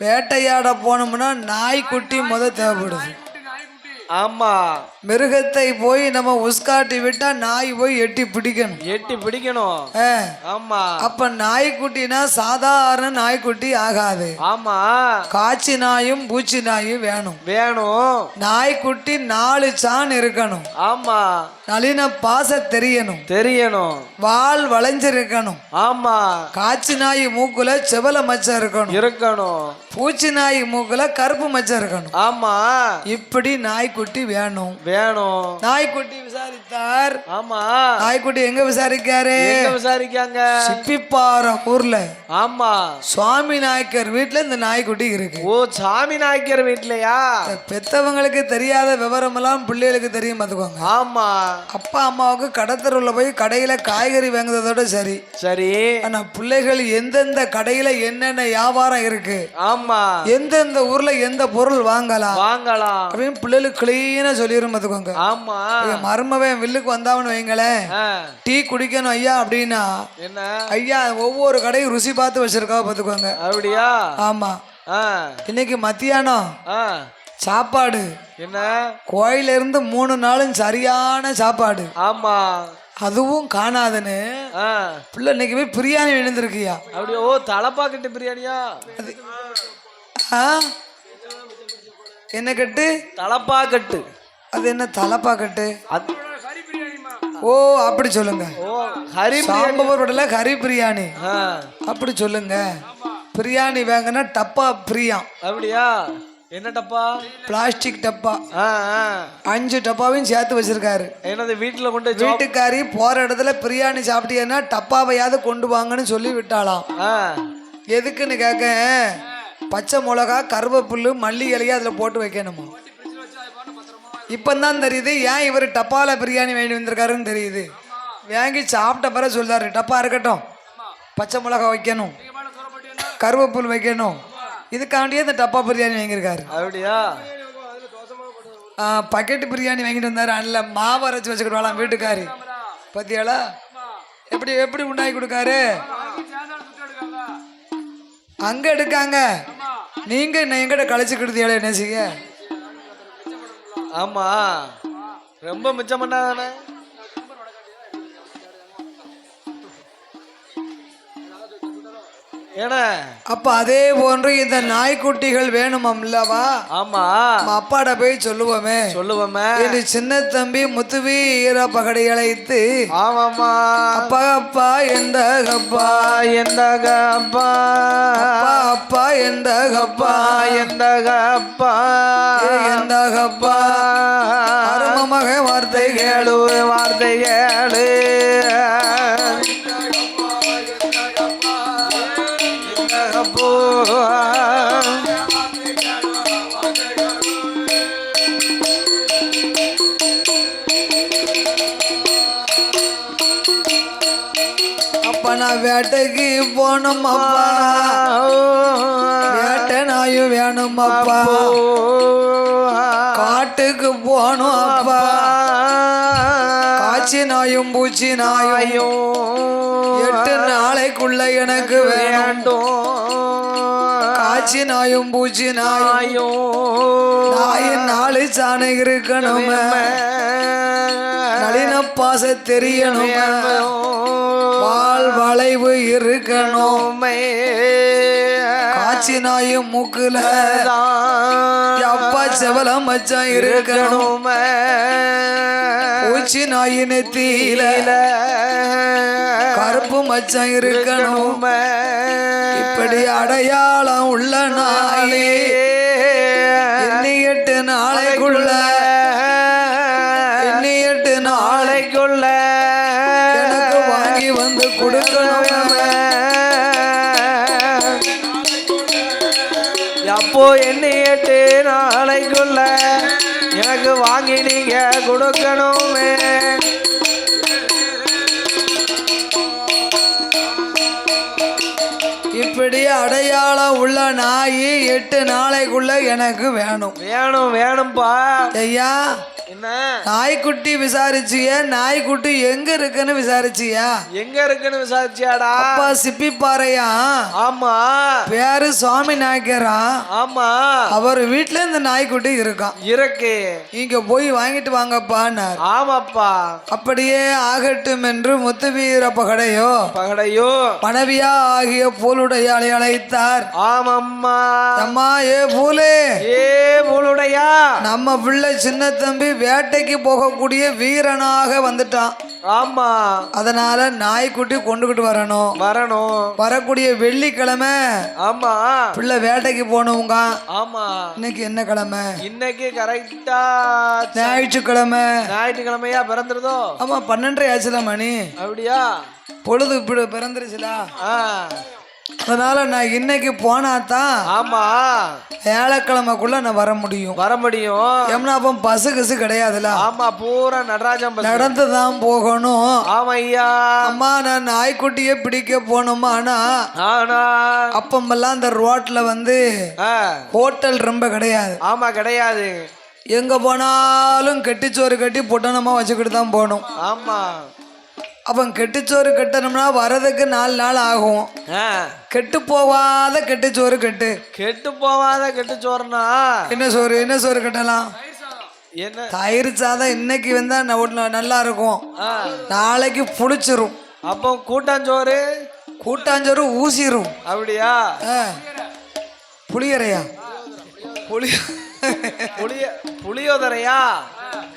வேட்டையாட போனோம்னா நாய்க்குட்டி முத தேவைப்படுது. ஆமா. மிருகத்தை போய் நம்ம உஸ்காட்டி விட்டா நாய் போய் எட்டி பிடிக்கணும். எட்டி பிடிக்கணும். ஆமா. அப்ப நாய்க்குட்டினா சாதாரண நாய்க்குட்டி ஆகாது. ஆமா. காய்ச்சி நாயும் பூச்சி நாயும் வேணும். வேணும். நாய்க்குட்டி நாலு சான் இருக்கணும். ஆமா. நளின பாச தெரியணும். தெரியணும். வால் வளைஞ்சிருக்கணும். ஆமா. காய்ச்சி நாய் மூக்குல செவல மச்சம் இருக்கணும். இருக்கணும். பூச்சி நாய் மூக்குல கருப்பு மச்சம் இருக்கணும். ஆமா. இப்படி நாய்க்குட்டி வேணும். வேணும். நாய்க்குட்டி விசாரித்தார். ஆமா. நாய்க்குட்டி எங்க விசாரிக்காரு? எங்க விசாரிக்காங்க? சிப்பிப்பாறை ஊர்ல. ஆமா. சுவாமி நாயக்கர் வீட்டுல இந்த நாய்க்குட்டி இருக்கு. ஓ சாமி நாய்க்கர் வீட்லயா? பெத்தவங்களுக்கு தெரியாத விவரம் எல்லாம் பிள்ளைகளுக்கு தெரியும் பார்த்துக்கோங்க ஆமா. அப்பா அம்மாவுக்கு கடத்தருவுல போய் கடையில காய்கறி வாங்குறதோட சரி. சரி. ஆனா பிள்ளைகள் எந்தெந்த கடையில என்னென்ன வியாபாரம் இருக்கு? ஆமா. எந்தெந்த ஊர்ல எந்த பொருள் வாங்கலாம் வாங்கலாம். அப்படின்னு பிள்ளைகளுக்கு கிளீனா சொல்லிடும் பார்த்துக்கோங்க. ஆமா. மருமவன் வில்லுக்கு வந்தாவன்னு வைங்களேன். டீ குடிக்கணும் ஐயா அப்படின்னா என்ன? ஐயா ஒவ்வொரு கடையும் ருசி பார்த்து வச்சிருக்கா பார்த்துக்கோங்க. அப்படியா? ஆமா. இன்னைக்கு மத்தியானம் சாப்பாடு. என்ன? கோயில இருந்து மூணு நாளும் சரியான சாப்பாடு. ஆமா. அதுவும் காணாதுன்னு பிள்ளை இன்னைக்கு போய் பிரியாணி விழுந்திருக்கியா அப்படியா? ஓ தலப்பாக்கட்டு பிரியாணியா? அது ஆ? என்ன கட்டு? தலப்பாக்கட்டு. அது என்ன தலப்பாக்கட்டு? அது ஓ அப்படி சொல்லுங்க. ஹரி சாம்பவர் படல கறி பிரியாணி. அப்படி சொல்லுங்க. பிரியாணி வாங்கினா டப்பா பிரியாம் அப்படியா? என்ன டப்பா? பிளாஸ்டிக் டப்பா. அஞ்சு டப்பாவையும் சேர்த்து வச்சிருக்காரு. என்னது வீட்டுல கொண்டு வீட்டுக்காரி போற இடத்துல பிரியாணி சாப்பிட்டீங்கன்னா டப்பாவையாவது கொண்டு வாங்கன்னு சொல்லி விட்டாளாம். ஆ, எதுக்குன்னு கேட்க பச்சை மிளகா கருவேப்புல்லு மல்லி இலையை அதில் போட்டு வைக்கணுமா? இப்பந்தான் தெரியுது ஏன் இவர் டப்பால பிரியாணி வாங்கி வந்திருக்காருன்னு தெரியுது. வாங்கி சாப்பிட்ட பிறகு சொல்றாரு டப்பா இருக்கட்டும். பச்சை மிளகா வைக்கணும். கருவேப்புல் வைக்கணும். இதுக்காண்டியே இந்த டப்பா பிரியாணி வாங்கியிருக்காரு. அப்படியா? பக்கெட் பிரியாணி வாங்கிட்டு வந்தாரு. அதில் மாவு அரைச்சி வச்சுக்கிட்டு வீட்டுக்காரி. பத்தியாளா? எப்படி எப்படி உண்டாக்கி கொடுக்காரு? அங்க எடுக்காங்க. நீங்க என்ன எங்கிட்ட கழிச்சுக்கிட்டு என்ன செய்ய? ஆமா. ரொம்ப மிச்சம் பண்ணாதானே? ஏன அப்ப அதே போன்று இந்த நாய்க்குட்டிகள் வேணுமல்லவா? ஆமா. நம்ம அப்பாட போய் சொல்லுவோமே. சொல்லுவோமே. என்று சின்ன தம்பி முத்துவீர பகடை அழைத்து ஆமாமா அப்பா அப்பா எந்த கப்பா? எந்த அப்பா அப்பா அப்பா எந்த கப்பா? எந்த அப்பா எந்த கப்பா? அரும மக வார்த்தை கேளு. வார்த்தை கேளு. நான் வேட்டைக்கு போனோம் அப்பா வேட்டை நாயும் வேணும் அப்பா காட்டுக்கு போனோம் அப்பா காய்ச்சி நாயும் பூச்சி நாயும் எட்டு நாளைக்குள்ள எனக்கு வேண்டும் காய்ச்சி நாயும் பூச்சி நாயும் நாயின் நாலு சாணை இருக்கணுமே. நளின பாச தெரியணுமே. வால் வளைவு இருக்கணும் காய்ச்சி நாயும் மூக்குல. அப்பா செவலம் மச்சான் இருக்கணும்? பூச்சி நாயின் நெத்தியில. கருப்பு மச்சான் இருக்கணும். இப்படி அடையாளம் உள்ள நாயே. எட்டு நாளைக்குள்ள எனக்கு வாங்கி நீங்க கொடுக்கணுமே. இப்படி அடையாளம் உள்ள நாய் எட்டு நாளைக்குள்ள எனக்கு வேணும். வேணும் வேணும்பா. ஐயா நாய்க்குட்டி விசாரிச்சிய நாய்க்குட்டி எங்க இருக்குன்னு விசாரிச்சியா? எங்க இருக்குன்னு விசாரிச்சியாடா? அப்பா சிப்பிப்பாறையா? ஆமா. பேரு சுவாமி நாயக்கரா? ஆமா. அவர் வீட்டுல இந்த நாய்க்குட்டி இருக்கான் இருக்கு. இங்க போய் வாங்கிட்டு வாங்கப்பான்னார். ஆமாப்பா. அப்படியே ஆகட்டும் என்று முத்துவீர பகடையோ பகடையோ. மனைவியா ஆகிய பூலுடையாளை அழைத்தார். ஆமம்மா. அம்மா ஏ பூலே. ஏ போலுடையா நம்ம பிள்ளை சின்ன தம்பி வேட்டைக்கு போகக்கூடிய வீரனாக வந்துட்டான். ஆமா. அதனால நாய்க்குட்டி கொண்டுகிட்டு வரணும். வரணும். வரக்கூடிய வெள்ளிக்கிழமை ஆமா. பிள்ளை வேட்டைக்கு போனவங்க ஆமா. இன்னைக்கு என்ன கிழமை? இன்னைக்கு கரெக்டா ஞாயிற்றுக்கிழமை. ஞாயிற்றுக்கிழமையா பிறந்துருதோ? ஆமா பன்னெண்டரை ஆச்சுல மணி. அப்படியா? பொழுது இப்படி பிறந்துருச்சுல. ஆ. அதனால நான் இன்னைக்கு போனா தான் ஆமா. ஏழக்கிழமைக்குள்ள நான் வர முடியும். வர முடியும். ஏம்னா அப்போ பசு கசு கிடையாதுல ஆமா பூரா நடராஜன் பஸ் நடந்து தான் போகணும். ஆமா ஐயா. அம்மா நான் நாய்க்குட்டியை பிடிக்க போனோமானா ஆனா. அப்பமெல்லாம் அந்த ரோட்ல வந்து ஹோட்டல் ரொம்ப கிடையாது. ஆமா கிடையாது. எங்க போனாலும் கெட்டிச்சோறு கட்டி பொட்டணமா வச்சுக்கிட்டு தான் போகணும். ஆமா. அப்போ கெட்டிச்சோறு கட்டணும்னா வரதுக்கு நாலு நாள் ஆகும். கெட்டு போகாத கெட்டிச்சோறு கட்டு. கெட்டு போவாத கெட்டு சோறுனா என்ன சோறு என்ன சோறு கட்டலாம்? என்ன? தயிர் சாதம் இன்னைக்கு வந்தா நல்லா இருக்கும் நாளைக்கு புளிச்சிரும். அப்போ கூட்டாஞ்சோறு? கூட்டாஞ்சோறு ஊசிரும். அப்படியா? ஆ. புளியரையா? புளி புளிய புளியோதரையா?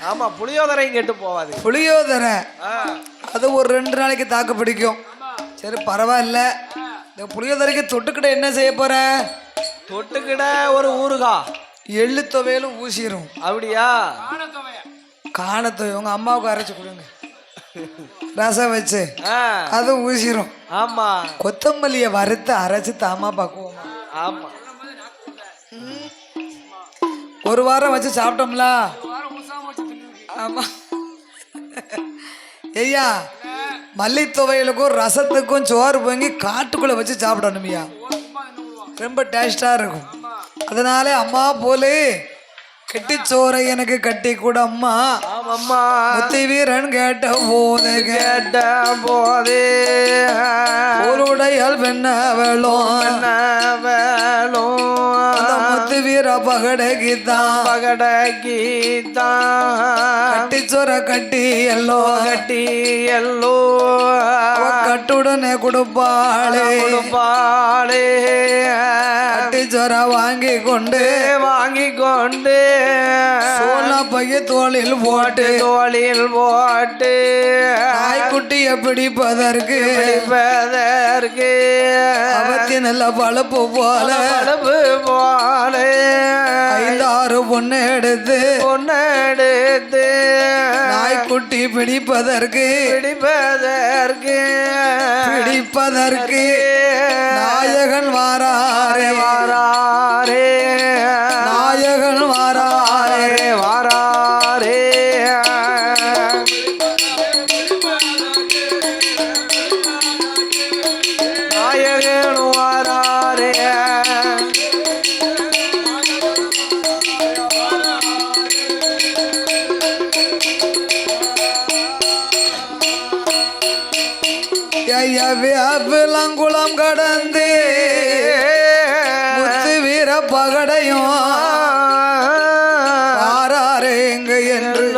ஆமா புளியோதரையும் கெட்டு போவாது புளியோதரை அது ஒரு ரெண்டு நாளைக்கு தாக்கு பிடிக்கும். சரி பரவாயில்ல. இந்த புளியோதரைக்கு தொட்டுக்கிட்ட என்ன செய்ய போற? தொட்டுக்கிட ஒரு ஊறுகா. எள்ளு துவையலும் ஊசிரும். அப்படியா? காணத்துவை. உங்க அம்மாவுக்கு அரைச்சு கொடுங்க. ரசம் வச்சு. ஆ, அது ஊசிரும். ஆமா. கொத்தமல்லியை வறுத்து அரைச்சு தாமா பக்குவோமா. ஆமா. ஒரு வாரம் வச்சு சாப்பிட்டோம்ல? ஆமா. ஐயா மல்லித்துவையலுக்கும் ரசத்துக்கும் சோறு பொங்கி காட்டுக்குள்ள வச்சு சாப்பிடணும்யா. ரொம்ப டேஸ்டா இருக்கும். அதனால அம்மா போலே கெட்டிச்சோறை எனக்கு கட்டி கூட அம்மா. ஆமாம்மா. முத்தி வீரன் கேட்ட போது கேட்ட போதே. கேளுடையால் பெண்ணவளும் அந்த வேலும் ವೀರ ಬಗಡಗಿದ್ದ. ಬಗಡಗಿದ್ದ. ಕಟ್ಟಿ ಜ್ವರ ಕಟ್ಟಿ ಎಲ್ಲೋ. ಕಟ್ಟಿ ಎಲ್ಲೋ. ಕಟ್ಟುಡನೆ ಗುಡುಬಾಳೆ ಗುಡುಬಾಳೆ ಕಟ್ಟಿ கட்டிச்சோற வாங்கி கொண்டு வாங்கி கொண்டு சோழ பைய தோளில் போட்டு தோளில் போட்டு நாய்க்குட்டியை பிடிப்பதற்கு பிடிப்பதற்கு அவத்தி நல்ல பழப்பு போல. படப்பு போலே. ஐந்தாறு பொண்ணு எடுத்து பொன்னெடுத்து நாய்க்குட்டி பிடிப்பதற்கு. பிடிப்பதற்கு. பிடிப்பதற்கு. நாயகன் வாராரே. வாராரே. நாயகன் வாராரே. வாராரே. நாயகன் வாராரே. ஐயா வேப்பிலங்குளம் கடந்து. பகடையும். வாராரே எங்க என்று.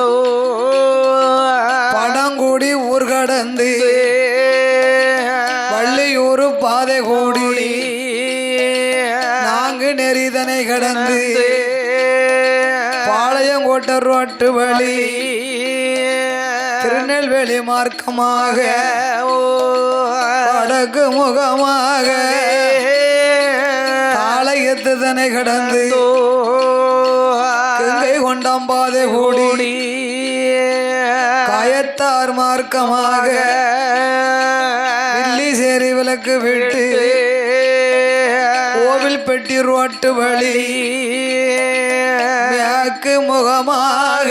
படங்குடி ஊர் கடந்து. வள்ளியூர் பாதை கூடி. நாங்கு நெறிதனை கடந்து. பாளையங்கோட்டை ரோட்டு வழி. திருநெல்வேலி மார்க்கமாக. வடக்கு முகமாக. தாளையத்துதனை கடந்து? கங்கை கொண்டாம் பாதை கூடி காயத்தார் மார்க்கமாக தில்லி சேரி விளக்கு விட்டு கோவில் பெட்டி ரோட்டு வழி மேற்கு முகமாக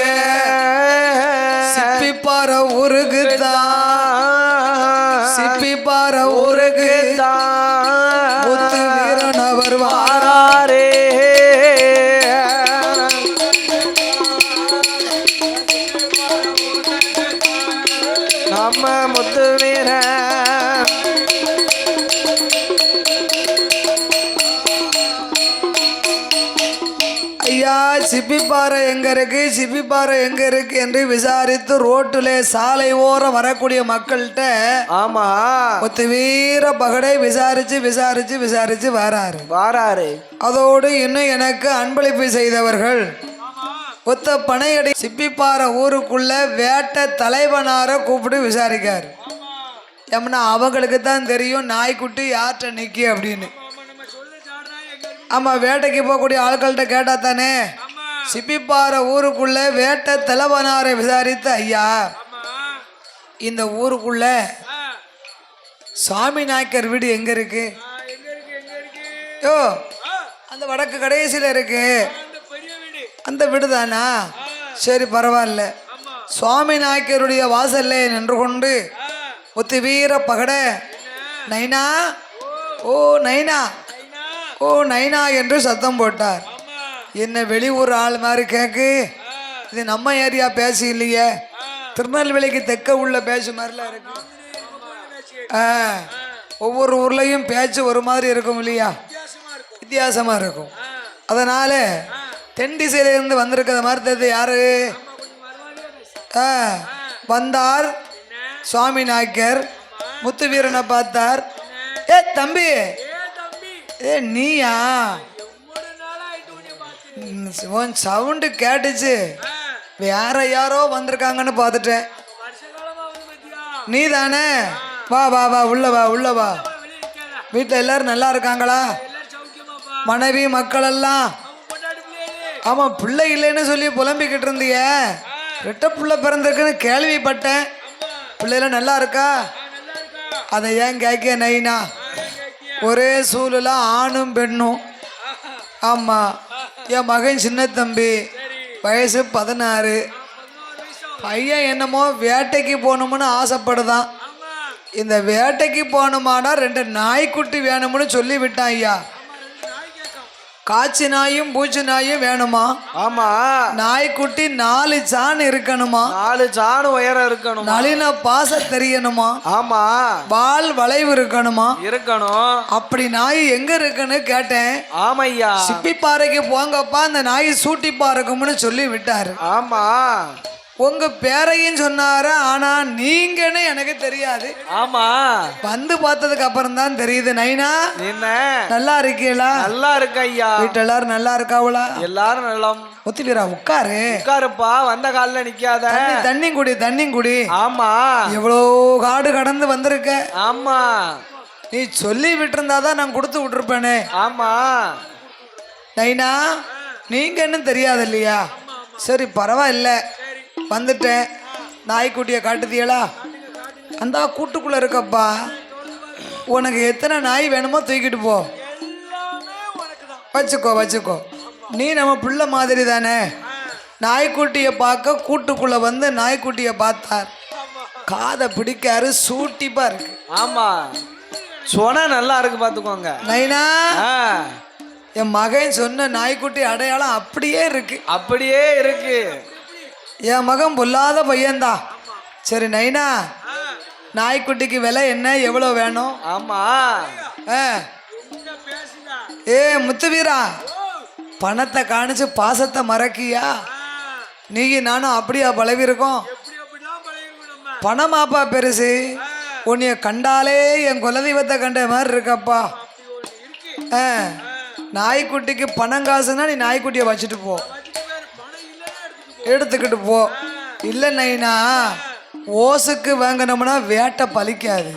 சிப்பிப்பாறை எங்க இருக்கு? சிப்பிப்பாறை எங்க இருக்கு என்று விசாரித்து ரோட்டிலே சாலை ஓரம் வரக்கூடிய மக்கள்கிட்ட ஆமா. ஒத்து வீர பகடை விசாரிச்சு விசாரிச்சு விசாரிச்சு வராரு. வாராரு. அதோடு இன்னும் எனக்கு அன்பளிப்பு செய்தவர்கள். ஒத்த பனையடி சிப்பிப்பாறை ஊருக்குள்ள வேட்டை தலைவனார கூப்பிட்டு விசாரிக்காரு. ஏம்னா அவங்களுக்கு தான் தெரியும் நாய்க்குட்டி யார்கிட்ட நிக்கி அப்படின்னு. ஆமா வேட்டைக்கு போகக்கூடிய ஆட்கள்கிட்ட கேட்டா தானே? சிப்பிப்பாறை ஊருக்குள்ள வேட்டை தலைவனாரை விசாரித்து ஐயா. இந்த ஊருக்குள்ள சாமி நாயக்கர் வீடு எங்க இருக்கு? யோ அந்த வடக்கு கடைசியில் இருக்கு. அந்த வீடு. தானா சரி பரவாயில்ல. சுவாமி நாயக்கருடைய வாசல்ல நின்று கொண்டு ஒத்து வீர பகட. நைனா. ஓ. நைனா. ஓ நைனா என்று சத்தம் போட்டார். என்ன வெளியூர் ஆள் மாதிரி கேக்கு? இது நம்ம ஏரியா பேசி இல்லையே. திருநெல்வேலிக்கு தெக்க உள்ள பேச்சு மாதிரிலாம் இருக்கு. ஆ ஒவ்வொரு ஊர்லேயும் பேச்சு ஒரு மாதிரி இருக்கும் இல்லையா? வித்தியாசமாக இருக்கும். அதனால் தென் திசையிலேருந்து வந்திருக்கிற மாதிரி தெரியுது யாரு? ஆ வந்தார் சுவாமி நாயக்கர். முத்து வீரனை பார்த்தார். ஏ தம்பி. ஏ நீயா? உன் சவுண்டு கேட்டுச்சு. வேற யாரோ வந்திருக்காங்கன்னு பார்த்துட்டேன். நீ தானே வா வா வா உள்ள வா உள்ள வா. வீட்டில் எல்லாரும் நல்லா இருக்காங்களா? மனைவி மக்கள் எல்லாம் ஆமாம் பிள்ளை இல்லைன்னு சொல்லி புலம்பிக்கிட்டு இருந்திய. ரெட்ட பிள்ளை பிறந்திருக்குன்னு கேள்விப்பட்டேன். பிள்ளைலாம் நல்லா இருக்கா? அதை ஏன் கேட்க நைனா? ஒரே சூழலாக ஆணும் பெண்ணும். ஆமாம் என் மகன் சின்ன தம்பி. வயசு பதினாறு. பையன் என்னமோ வேட்டைக்கு போகணும்னு ஆசைப்படுதான். இந்த வேட்டைக்கு போகணுமானா ரெண்டு நாய்க்குட்டி வேணும்னு சொல்லி விட்டான் ஐயா. காய்ச்சி நாயும் பூச்சி நாயும் வேணுமா? ஆமா. நாய்க்குட்டி நாலு சான் இருக்கணுமா? நாலு சாணு உயரம் இருக்கணும்? நளின பாச தெரியணுமா? ஆமா. வால் வளைவு இருக்கணுமா? இருக்கணும். அப்படி நாய் எங்க இருக்குன்னு கேட்டேன். ஆமையா. சிப்பிப்பாறைக்கு போங்கப்பா அந்த நாய் சூட்டிப்பா இருக்கும்னு சொல்லி விட்டாரு. ஆமா. உங்க பேரையும் சொன்னாரு ஆனா நீங்கன்னு எனக்கு தெரியாது. ஆமா. வந்து பார்த்ததுக்கு அப்புறம் தான் தெரியுது நைனா. என்ன? நல்லா இருக்கீங்களா நல்லா இருக்கு ஐயா. வீட்டு எல்லாரும் நல்லா இருக்காவளா? எல்லாரும் நலம். ஒத்துவீரா உட்காரு. உட்காருப்பா வந்த காலில் நிக்காத. தண்ணி குடி தண்ணி குடி ஆமா. எவ்வளோ காடு கடந்து வந்திருக்க. ஆமா. நீ சொல்லி விட்டிருந்தாதான் நான் கொடுத்து விட்டுருப்பேனே. ஆமா. நைனா நீங்க என்ன தெரியாது இல்லையா சரி பரவாயில்ல. வந்துட்டேன். நாய்க்குட்டியை காட்டுதியலா? அந்த கூட்டுக்குள்ள இருக்கப்பா. உனக்கு எத்தனை நாய் வேணுமோ தூக்கிட்டு போ. வச்சுக்கோ வச்சுக்கோ. நீ நம்ம பிள்ளை மாதிரி தானே நாய்க்குட்டியை பார்க்க கூட்டுக்குள்ள வந்து நாய்க்குட்டியை பார்த்தார். காதை பிடிக்காரு சூட்டிப்பா இருக்கு ஆமா. சொன நல்லா இருக்கு பாத்துக்கோங்க. நைனா என் மகன் சொன்ன நாய்க்குட்டி அடையாளம் அப்படியே இருக்கு. அப்படியே இருக்கு. என் மகன் பொல்லாத பையன்தான் சரி நைனா நாய்க்குட்டிக்கு விலை என்ன? எவ்வளோ வேணும்? ஆமா. ஏ முத்துவீரா பணத்தை காணிச்சு பாசத்தை மறக்கியா? நீங்க நானும் அப்படியா பழகிருக்கோம்? பணமாப்பா பெருசு. உன்னைய கண்டாலே என் குலதெய்வத்தை கண்ட மாதிரி இருக்கப்பா. நாய்க்குட்டிக்கு பணம் காசுனா நீ நாய்க்குட்டியை வச்சுட்டு போ. எடுத்துக்கிட்டு போ. இல்லை நைனா ஓசுக்கு வாங்கினோம்னா வேட்டை பலிக்காது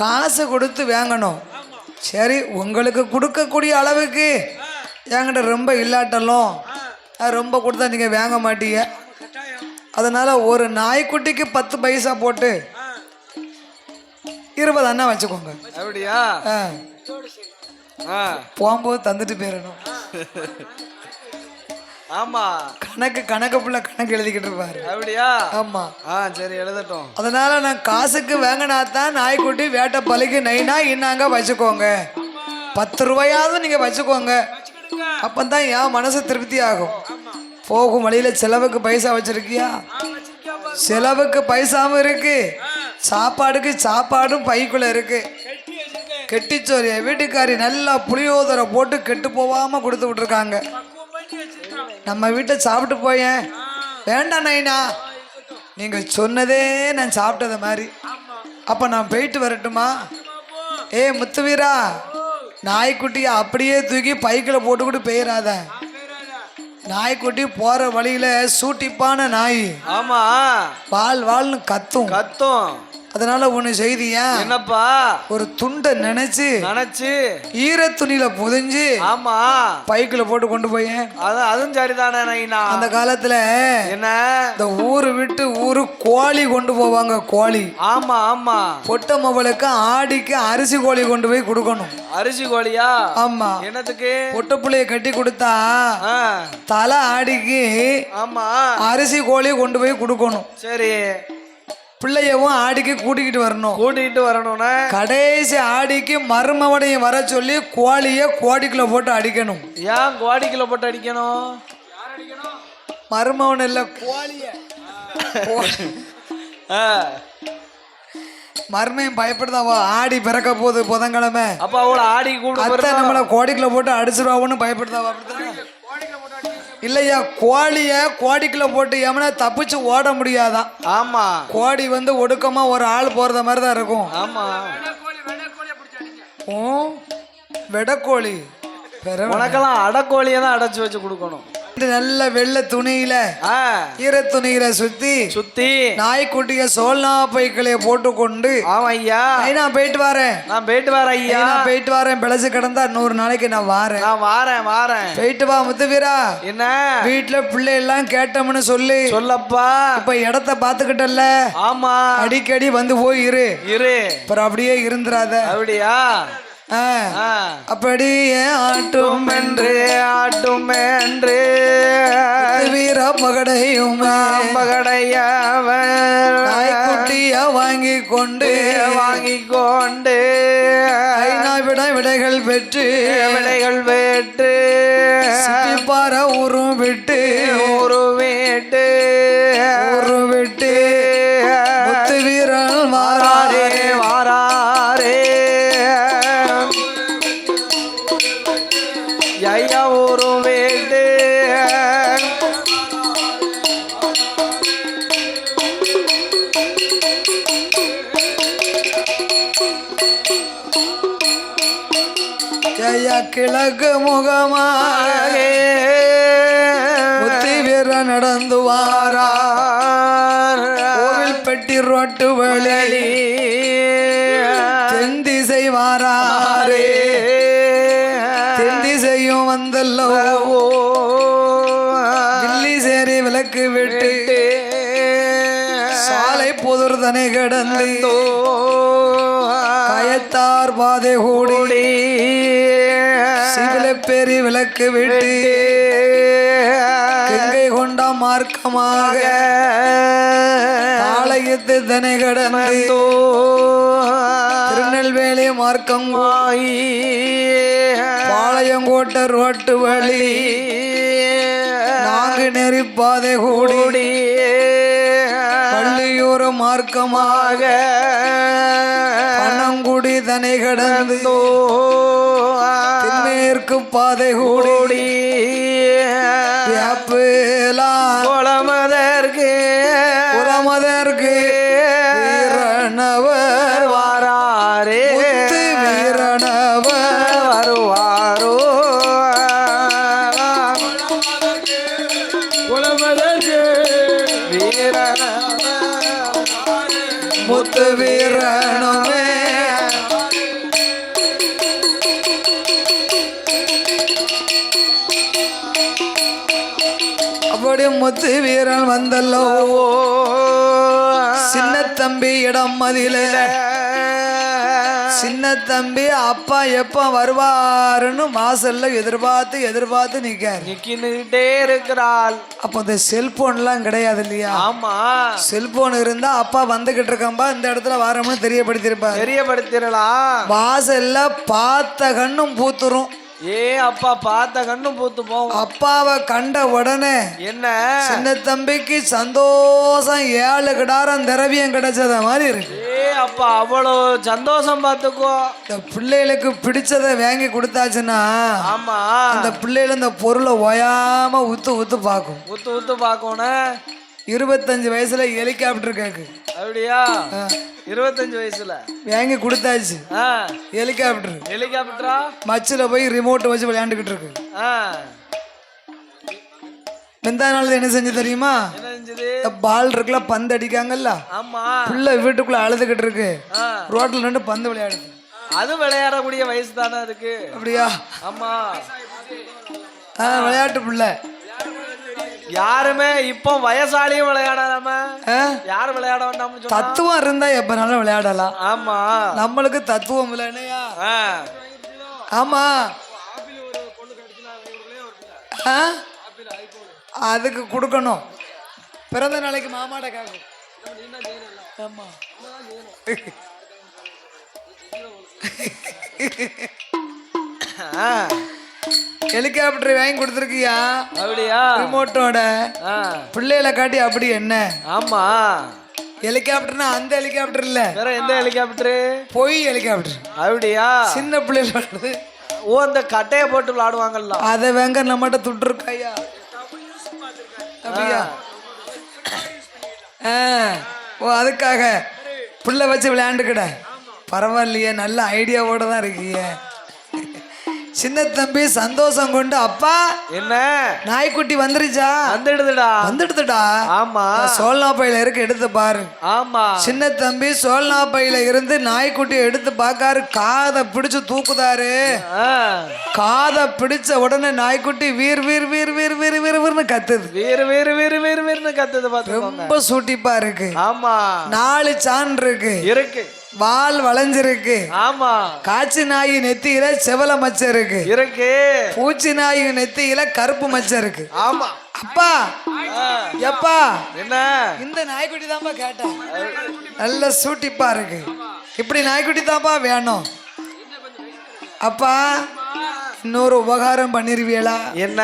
காசு கொடுத்து வாங்கணும். சரி உங்களுக்கு கொடுக்கக்கூடிய அளவுக்கு என்கிட்ட ரொம்ப இல்லாட்டலும் ரொம்ப கொடுத்தா நீங்கள் வாங்க மாட்டீங்க. அதனால் ஒரு நாய்க்குட்டிக்கு பத்து பைசா போட்டு இருபது அண்ணா வச்சுக்கோங்க. அப்படியா? போகும்போது தந்துட்டு போயிடணும். ஆமா. கணக்கு கணக்கு புள்ள கணக்கு எழுதிக்கிட்டு இருப்பாரு. அப்படியா? ஆமாம் ஆ சரி எழுதட்டும். அதனால நான் காசுக்கு வாங்கினா தான் நாய்க்குட்டி வேட்டை பலிக்கு நைனா இன்னாங்க வச்சுக்கோங்க. பத்து ரூபாயாவது நீங்க வச்சுக்கோங்க. அப்பந்தான் என் மனசு திருப்தி ஆகும். போகும் வழியில செலவுக்கு பைசா வச்சிருக்கியா? செலவுக்கு பைசாவும் இருக்கு. சாப்பாடுக்கு சாப்பாடும் பைக்குள்ள இருக்கு. கெட்டிச்சோறு. என் வீட்டுக்காரி நல்லா புளியோதரை போட்டு கெட்டு போகாம கொடுத்து விட்டுருக்காங்க. நம்ம வீட்டை சாப்பிட்டு போயேன். வேண்டாம் நைனா. நீங்க சொன்னதே நான் சாப்பிட்டத மாதிரி. அப்ப நான் போயிட்டு வரட்டுமா? ஏ முத்துவீரா நாய்க்குட்டியை அப்படியே தூக்கி பைக்கில் போட்டுக்கிட்டு போயிடாத நாய்க்குட்டி போற வழியில சூட்டிப்பான நாய். ஆமா. வால் வால்னு கத்தும். கத்தும். அதனால ஒண்ணு செய்தியா என்னப்பா? ஒரு துண்டை நினைச்சு நினைச்சு. ஈர துணியில புதைஞ்சு ஆமா. பைக்கில் போட்டு கொண்டு அது அதுவும் சரிதானே நைனா? அந்த காலத்துல என்ன? இந்த ஊரு விட்டு ஊரு கோழி கொண்டு போவாங்க கோழி. ஆமா ஆமா. பொட்ட மவளுக்கு ஆடிக்கு அரிசி கோழி கொண்டு போய் கொடுக்கணும். அரிசி கோழியா? ஆமா. என்னத்துக்கு? பொட்ட புள்ளைய கட்டி கொடுத்தா தலை ஆடிக்கு ஆமா. அரிசி கோழி கொண்டு போய் கொடுக்கணும். சரி. பிள்ளையவும் ஆடிக்கு கூட்டிக்கிட்டு வரணும். கூட்டிகிட்டு வரணும்னா? கடைசி ஆடிக்கு மருமவனையும் வர சொல்லி கோழிய கோடிக்குள்ள போட்டு அடிக்கணும். ஏன் கோடி கிலோ போட்டு அடிக்கணும்? மருமவன் இல்ல கோழிய மருமையும் பயப்படுதாவா ஆடி பிறக்க போகுது புதன்கிழமை. அப்ப அவள ஆடி அத்தை நம்மள கோடிக்குள்ள போட்டு அடிச்சிருவாவுன்னு பயப்படுதாவா இல்லையா கோழிய கோடிக்குள்ள போட்டு எவனா தப்பிச்சு ஓட முடியாதான் ஆமா. கோடி வந்து ஒடுக்கமா ஒரு ஆள் போறத மாதிரி தான் இருக்கும். ஆமா. ஓ வெடக்கோழி. பெற உனக்கெல்லாம் அடக்கோழியை தான் அடைச்சு வச்சு கொடுக்கணும். நல்ல வெள்ளை துணியில ஈர துணியில சுத்தி சுத்தி. நாய்க்குட்டிய சோல்னா பைக்களைய போட்டு கொண்டு ஆமா ஐயா. நான் போயிட்டு வரேன். நான் போயிட்டு வரேன் ஐயா. நான் போயிட்டு வரேன். பிழைச்சு கிடந்தா நூறு நாளைக்கு நான் வாரேன். நான் வாரேன் வாரேன். போயிட்டு வா முத்துவீரா. என்ன? வீட்டுல பிள்ளை எல்லாம் கேட்டோம்னு சொல்லி. சொல்லப்பா. இப்ப இடத்த பாத்துக்கிட்டல்ல ஆமா. அடிக்கடி வந்து போய் இரு. இரு. அப்புறம் அப்படியே இருந்துராத அப்படியா. அப்படியே ஆட்டும் என்று ஆட்டும் என்று மகடையும் மகடையவன் நாய்க்குட்டிய வாங்கி கொண்டு வாங்கி கொண்டு ஐநா விட விடைகள் பெற்று. விடைகள் வேட்டு சிப்பிப்பார ஊரும் விட்டு ஒரு கிழக்கு முகமாக முத்து வீரன் நடந்து வாரா கோவில் பெட்டி ரோட்டு வழி தென் திசை வாராரே. தென் திசையும் வந்தல்லோ கில்லி சேரி விளக்கு விட்டு சாலை புதர் தனை கிடந்து கயத்தார் பாதை கூடி பெரி விளக்கு விட்டு கங்கை கொண்ட மார்க்கமாக ஆலயத்து தனை கடந்து திருநெல்வேலி மார்க்கம் பாளையங்கோட்டை ரோட்டு வழி நான்கு நெறி பாதை கூடி பள்ளியூர் மார்க்கமாக பணங்குடி தனை கடந்து தென்மேற்கு பாதை கூடி வேப்பிலா முத்து வீரன் வந்தல்லோ. சின்ன தம்பி இடம் மதியில சின்ன தம்பி அப்பா எப்ப வருவாருன்னு வாசல்ல எதிர்பார்த்து எதிர்பார்த்து நிக்காரு. நிக்கின்னுகிட்டே இருக்கிறாள். அப்போ இந்த செல்போன்லாம் கிடையாது இல்லையா? ஆமா. செல்போன் இருந்தா அப்பா வந்துகிட்டு இருக்கம்பா இந்த இடத்துல வாரம்னு தெரியப்படுத்திருப்பாரு தெரியப்படுத்திடலாம். வாசல்ல பார்த்த கண்ணும் பூத்துரும். ஏ அப்பா பார்த்த கண்ணும் பூத்து போவோம் அப்பாவை கண்ட உடனே என்ன? சின்ன தம்பிக்கு சந்தோஷம் ஏழு கிடாரம் திரவியம் கிடைச்சத மாதிரி இருக்கு. ஏ அப்பா அவ்வளோ சந்தோஷம் பார்த்துக்கோ. இந்த பிள்ளைகளுக்கு பிடிச்சதை வாங்கி கொடுத்தாச்சுன்னா ஆமா. அந்த பிள்ளைகள் இந்த பொருளை ஓயாம உத்து உத்து பார்க்கும். ஊத்து ஊத்து பார்க்கணும் இருபத்தஞ்சு வயசுல ஹெலிகாப்டர் கேக்கு. அப்படியா? இருபத்தஞ்சு வயசுல. வாங்கி கொடுத்தாச்சு. ஹெலிகாப்டர். ஹெலிகாப்டரா? மச்சில் போய் ரிமோட் வச்சு விளையாண்டுக்கிட்டு இருக்கு. முந்தா நாள் என்ன செஞ்சு தெரியுமா? பால் இருக்குல்ல பந்து அடிக்காங்கல்ல? ஆமா. பிள்ளை வீட்டுக்குள்ள அழுதுகிட்டு இருக்கு. ரோட்ல நின்று பந்து விளையாடுது. அது விளையாடக்கூடிய வயசு தானே இருக்கு அப்படியா? ஆமா. விளையாட்டு பிள்ளை. யாருமே இப்போ வயசாலியும் விளையாடாம? யார் விளையாட வேண்டாம்னு சொன்னா? தத்துவம் இருந்தா எப்பனாலும் விளையாடலாம். ஆமா. நம்மளுக்கு தத்துவம் இல்லை என்னையா? ஆ. ஆமா? அதுக்கு கொடுக்கணும். பிறந்த நாளைக்கு மாமாட்ட கேட்கும் ஆமா. ஆ, ஹெலிகாப்டர் வாங்கி கொடுத்துருக்கியா? அப்படியா? ரிமோட்டோட. ஆ. பிள்ளைகளை காட்டி அப்படி என்ன? ஆமா. ஹெலிகாப்டர்னா அந்த ஹெலிகாப்டர் இல்ல. வேற எந்த ஹெலிகாப்டரு? பொய் ஹெலிகாப்டர். அப்படியா? சின்ன பிள்ளைகளோடது ஓ அந்த கட்டையை போட்டு விளாடுவாங்கல்ல. அதை வேங்க நம்மகிட்ட துட்டுருக்காயா அப்படியா ஆ. ஓ அதுக்காக. புள்ள வச்சு விளையாண்டுக்கிட. பரவாயில்லையே நல்ல ஐடியாவோட தான் இருக்கீங்க. சின்ன தம்பி சந்தோஷம் கொண்டு அப்பா என்ன? நாய்க்குட்டி வந்துருச்சா? வந்துடுதுடா. வந்துடுதுடா. ஆமா. சோழனா பையில இருக்கு எடுத்து பாரு. ஆமா. சின்ன தம்பி சோழனா பையில இருந்து நாய்க்குட்டி எடுத்து பார்க்காரு. காதை பிடிச்சு தூக்குதாரு. காதை பிடிச்ச உடனே நாய்க்குட்டி வீர் வீர் வீர் வீர் வீர் வீர் வீர்னு கத்துது. வீறு வீறு வீறு வீறு வீறுன்னு கத்துது ரொம்ப சூட்டிப்பா இருக்கு. ஆமா. நாலு சான் இருக்கு. இருக்கு. வால் வளைஞ்சிருக்கு. ஆமா. காய்ச்சி நாய் நெத்தியில செவல மச்சம் இருக்கு. இருக்கு பூச்சி நாய் நெத்தியில கருப்பு மச்சம் இருக்கு ஆமா. அப்பா எப்பா? என்ன? இந்த நாய்க்குட்டி தான்ப்பா கேட்டேன். நல்ல சூட்டிப்பா இருக்கு. இப்படி நாய்க்குட்டி தான்ப்பா வேணும். அப்பா இன்னொரு உபகாரம் பண்ணிருவியலா என்ன?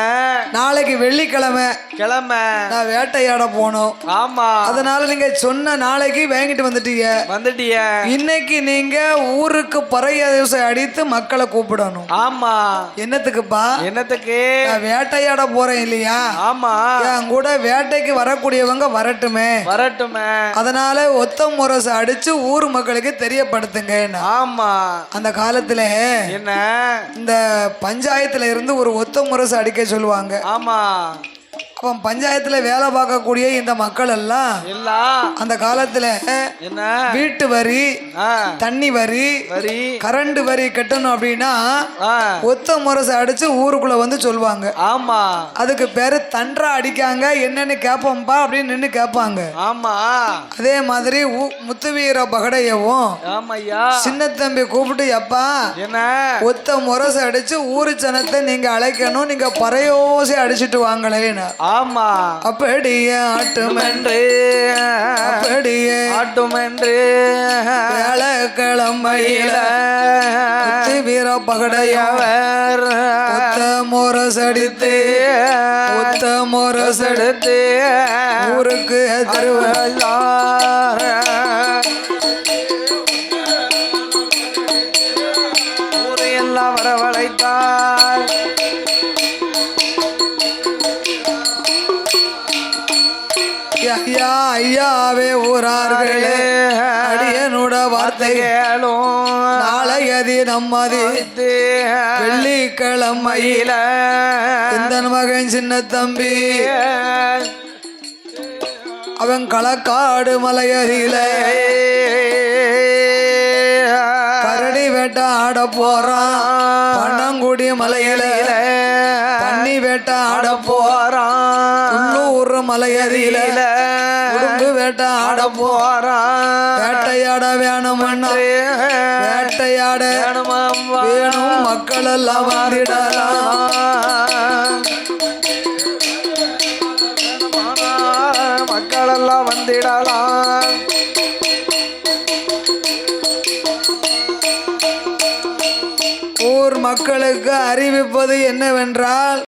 நாளைக்கு வெள்ளிக்கிழமை. கிளம்ப நான் வேட்டையாட போகணும் ஆமா. அதனால நீங்க சொன்ன நாளைக்கு வாங்கிட்டு வந்துட்டீங்க. வந்துட்டிய. இன்னைக்கு நீங்க ஊருக்கு பறையசை அடித்து மக்களை கூப்பிடணும். ஆமா. என்னத்துக்குப்பா? என்னத்துக்கு? நான் வேட்டையாட போறேன் இல்லையா? ஆமா. என் கூட வேட்டைக்கு வரக்கூடியவங்க வரட்டுமே. வரட்டுமே. அதனால ஒத்த முரசு அடிச்சு ஊர் மக்களுக்கு தெரியப்படுத்துங்க ஆமா. அந்த காலத்துல என்ன? இந்த பஞ்சாயத்துல இருந்து ஒரு ஒத்த முரசு அடிக்க சொல்லுவாங்க. ஆமா. அப்போ பஞ்சாயத்துல வேலை பார்க்கக்கூடிய இந்த மக்கள் எல்லாம் அந்த காலத்துல என்ன? வீட்டு வரி தண்ணி வரி வரி. கரண்ட் வரி கட்டணும் அப்படின்னா ஒத்த முரசு அடிச்சு ஊருக்குள்ள வந்து சொல்லுவாங்க. ஆமா. அதுக்கு பேரு தன்றா அடிக்காங்க என்னன்னு கேட்போம்பா அப்படின்னு நின்று கேட்பாங்க ஆமா. அதே மாதிரி ஊ- முத்துவீர பகடையவும் சின்ன தம்பி கூப்பிட்டு எப்பா என்ன? ஒத்த முரசு அடிச்சு ஊரு ஜனத்தை நீங்க அழைக்கணும் நீங்க பறையோசி அடிச்சிட்டு வாங்களேன்னு. ஆமா. அப்படியே ஆட்டுமென்று. அப்படியே ஆட்டுமென்று. வேலைக்கிழமையில வீர பகடையவ அவர் ஒத்த முரசடித்து ஒத்த முரசெடுத்து ஊருக்கு திருவ ஊராவே ஊரார்களே அடியனுட வார்த்தை. கேளும் நாளைய நம்மதி வெள்ளிக்கிழமையில. இந்த மகன் சின்ன தம்பி. அவன் களக்காடு மலையடியில. கரடி வேட்ட ஆட போறான். பன்னங்குடி மலையில. தண்ணி வேட்ட ஆட போறான். உள்ளூர் மலையடியில உடும்பு வேட்ட ஆட போ. வேட்டையாட வேணுமண்ணா வேட்டையாட வேணும் மக்கள் எல்லாம் வாரிடலாம் மக்களெல்லாம் வந்திடலாம் ஊர் மக்களுக்கு அறிவிப்பது என்னவென்றால்